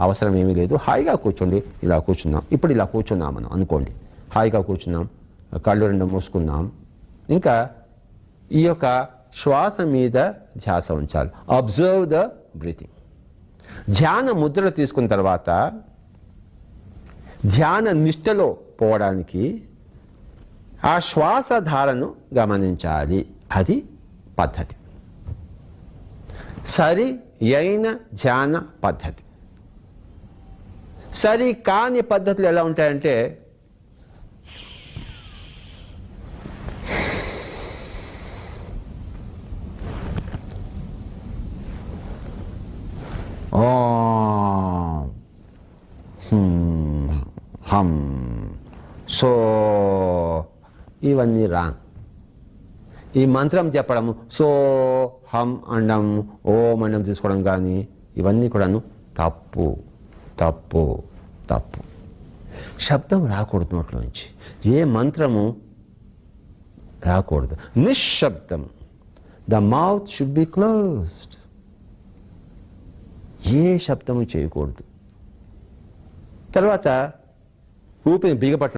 అవసరం ఏమీ లేదు. హాయిగా కూర్చోండి. ఇలా కూర్చున్నాం. ఇప్పుడు ఇలా కూర్చున్నాం మనం. అనుకోండి. హాయిగా కూర్చున్నాం. కళ్ళు రెండు మూసుకున్నాం. ఇంకా ఈ యొక్క శ్వాస మీద ధ్యాస ఉంచాలి. అబ్జర్వ్ ద బ్రీతింగ్ ధ్యాన ముద్ర తీసుకున్న తర్వాత ధ్యాన నిష్టలో పోవడానికి ఆ శ్వాసధారను గమనించాలి. అది పద్ధతి. సరి అయిన ధ్యాన పద్ధతి. సరి కాని పద్ధతులు ఎలా ఉంటాయంటే హం సో ఇవన్నీ రాంగ్. ఈ మంత్రం చెప్పడము సో హం అండం ఓం అండం తీసుకోవడం కానీ ఇవన్నీ కూడాను తప్పు. తప్పు తప్పు. శబ్దం రాకూడదు నోట్లోంచి. ఏ మంత్రము రాకూడదు. నిశ్శబ్దం. The mouth should be closed. ఏ శబ్దము చేయకూడదు. తర్వాత ఊపిరి బిగపట్ట